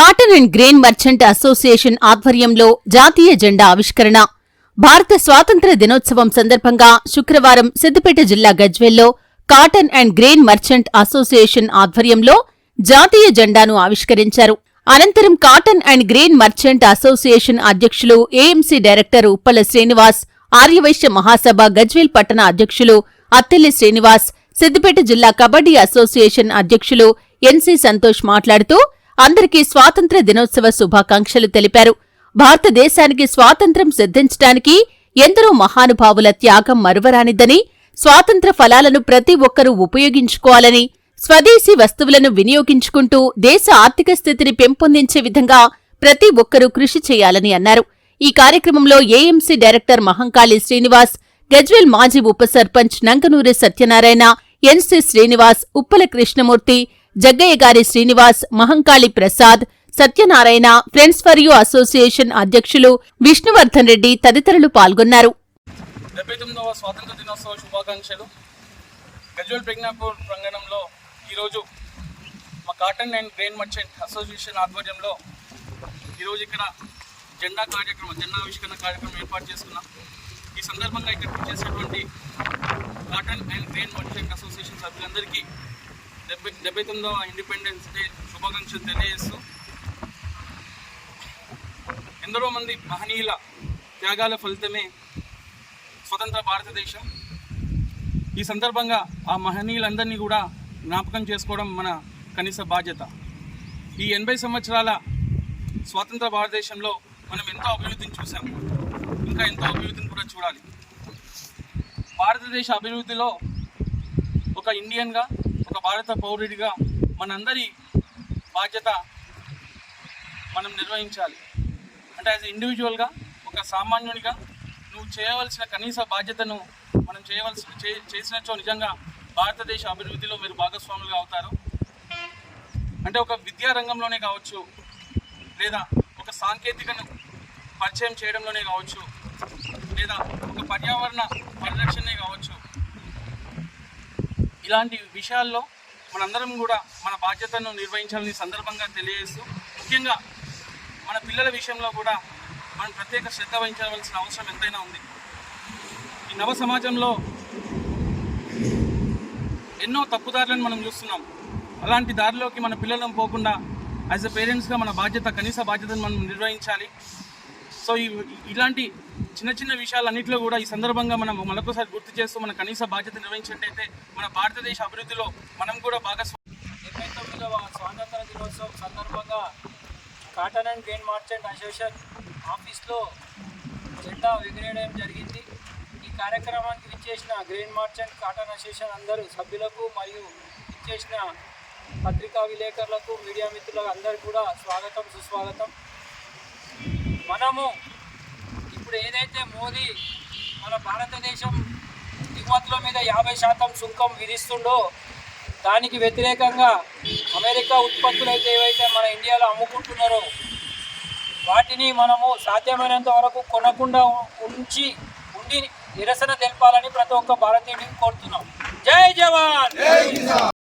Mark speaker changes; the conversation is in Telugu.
Speaker 1: Cotton and grain merchant association ఆధ్వర్యంలో జాతీయ జెండా ఆవిష్కరణ. భారత స్వాతంత్ర దినోత్సవం సందర్భంగా శుక్రవారం సిద్దిపేట జిల్లా గజ్వెల్లో cotton and grain merchant association ఆధ్వర్యంలో జాతీయ జెండాను ఆవిష్కరించారు. అనంతరం cotton and grain merchant association అధ్యక్షులు ఏఎంసీ డైరెక్టర్ ఉప్పల శ్రీనివాస్ ఆర్యవైశ్య మహాసభ గజ్వేల్ పట్టణ అధ్యక్షులు అత్తెల్లి శ్రీనివాస్ సిద్దిపేట జిల్లా కబడ్డీ అసోసియేషన్ అధ్యక్షులు ఎన్సీ సంతోష్ మాట్లాడుతూ అందరికీ స్వాతంత్ర దినోత్సవ శుభాకాంక్షలు తెలిపారు. భారతదేశానికి స్వాతంత్ర్యం సిద్ధించడానికి ఎందరో మహానుభావుల త్యాగం మరువరానిద్దని స్వాతంత్ర ఫలాలను ప్రతి ఒక్కరూ ఉపయోగించుకోవాలని స్వదేశీ వస్తువులను వినియోగించుకుంటూ దేశ ఆర్థిక స్థితిని పెంపొందించే విధంగా ప్రతి ఒక్కరూ కృషి చేయాలని అన్నారు. ఈ కార్యక్రమంలో ఏఎంసీ డైరెక్టర్ మహంకాళి శ్రీనివాస్ గజ్వేల్ మాజీ ఉప సర్పంచ్ నంగనూరి సత్యనారాయణ ఎన్సీ శ్రీనివాస్ ఉప్పల కృష్ణమూర్తి జగ్గయ్య గారి Srinivas Mahankali Prasad Satyanarayana friends for you association అధ్యక్షులు విష్ణువర్ధన్ రెడ్డి తదితరులు పాల్గొన్నారు.
Speaker 2: డెబ్బై తొమ్మిదవ స్వాతంత్ర దినోత్సవ శుభాకాంక్షలు. గజ్వల్ ప్రజ్ఞాపూర్ ప్రాంగణంలో ఈరోజు మా cotton and grain merchant association ఆధ్వర్యంలో ఈరోజు ఇక్కడ జెండా కార్యక్రమం జెండా ఆవిష్కరణ కార్యక్రమం ఏర్పాటు చేసుకున్నాం. ఈ సందర్భంగా ఇక్కడ చేసినటువంటి cotton and grain merchant association సభ్యులందరికీ డెబ్బై డెబ్బై తొమ్మిదవ ఇండిపెండెన్స్ డే శుభాకాంక్షలు తెలియజేస్తూ ఎందరో మంది మహనీయుల త్యాగాల ఫలితమే స్వతంత్ర భారతదేశం. ఈ సందర్భంగా ఆ మహనీయులందరినీ కూడా జ్ఞాపకం చేసుకోవడం మన కనీస బాధ్యత. ఈ ఎనభై సంవత్సరాల స్వాతంత్ర భారతదేశంలో మనం ఎంతో అభివృద్ధిని చూసాం ఇంకా ఎంతో అభివృద్ధిని కూడా చూడాలి. భారతదేశ అభివృద్ధిలో ఒక ఇండియన్గా ఒక భారత పౌరుడిగా మనందరి బాధ్యత మనం నిర్వహించాలి. అంటే యాజ్ ఇండివిజువల్గా ఒక సామాన్యునిగా నువ్వు చేయవలసిన కనీస బాధ్యతను మనం చేయవలసిన చే- చేసినచో నిజంగా భారతదేశ అభివృద్ధిలో మీరు భాగస్వాములుగా అవుతారు. అంటే ఒక విద్యా రంగంలోనే కావచ్చు లేదా ఒక సాంకేతికను పరిచయం చేయడంలోనే కావచ్చు లేదా ఒక పర్యావరణ పరిరక్షణే కావచ్చు ఇలాంటి విషయాల్లో మనందరం కూడా మన బాధ్యతను నిర్వహించాలని సందర్భంగా తెలియజేస్తూ ముఖ్యంగా మన పిల్లల విషయంలో కూడా మనం ప్రత్యేక శ్రద్ధ వహించవలసిన అవసరం ఎంతైనా ఉంది. ఈ నవ సమాజంలో ఎన్నో తప్పుదారులను మనం చూస్తున్నాం. అలాంటి దారిలోకి మన పిల్లలను పోకుండా యాజ్ ఎ పేరెంట్స్గా మన బాధ్యత కనీస బాధ్యతను మనం నిర్వహించాలి. సో ఇలాంటి చిన్న చిన్న విషయాలన్నింటిలో కూడా ఈ సందర్భంగా మనం మరొకసారి గుర్తు చేస్తూ మన కనీస బాధ్యత నిర్వహించినట్టయితే మన భారతదేశ అభివృద్ధిలో మనం కూడా భాగస్వామి
Speaker 3: ఇరవై తొమ్మిదవ స్వాతంత్ర దినోత్సవం సందర్భంగా cotton and grain merchant association ఆఫీస్లో జెండా ఎగిరేయడం జరిగింది. ఈ కార్యక్రమానికి విచ్చేసిన గ్రెయిన్ మార్చెంట్ కాటన్ అసోసియేషన్ అందరూ సభ్యులకు మరియు విచ్చేసిన పత్రికా విలేకరులకు మీడియా మిత్రులకు అందరికీ కూడా స్వాగతం సుస్వాగతం. మనము ఇప్పుడు ఏదైతే మోదీ మన భారతదేశం దిగుమతుల మీద యాభై శాతం సుంకం విధిస్తుండో దానికి వ్యతిరేకంగా అమెరికా ఉత్పత్తులు అయితే ఏవైతే మన ఇండియాలో అమ్ముకుంటున్నారో వాటిని మనము సాధ్యమైనంత వరకు కొనకుండా ఉంచి ఉండి నిరసన తెలపాలని ప్రతి ఒక్క భారతీయుడికి కోరుతున్నాం. జై జవాన్!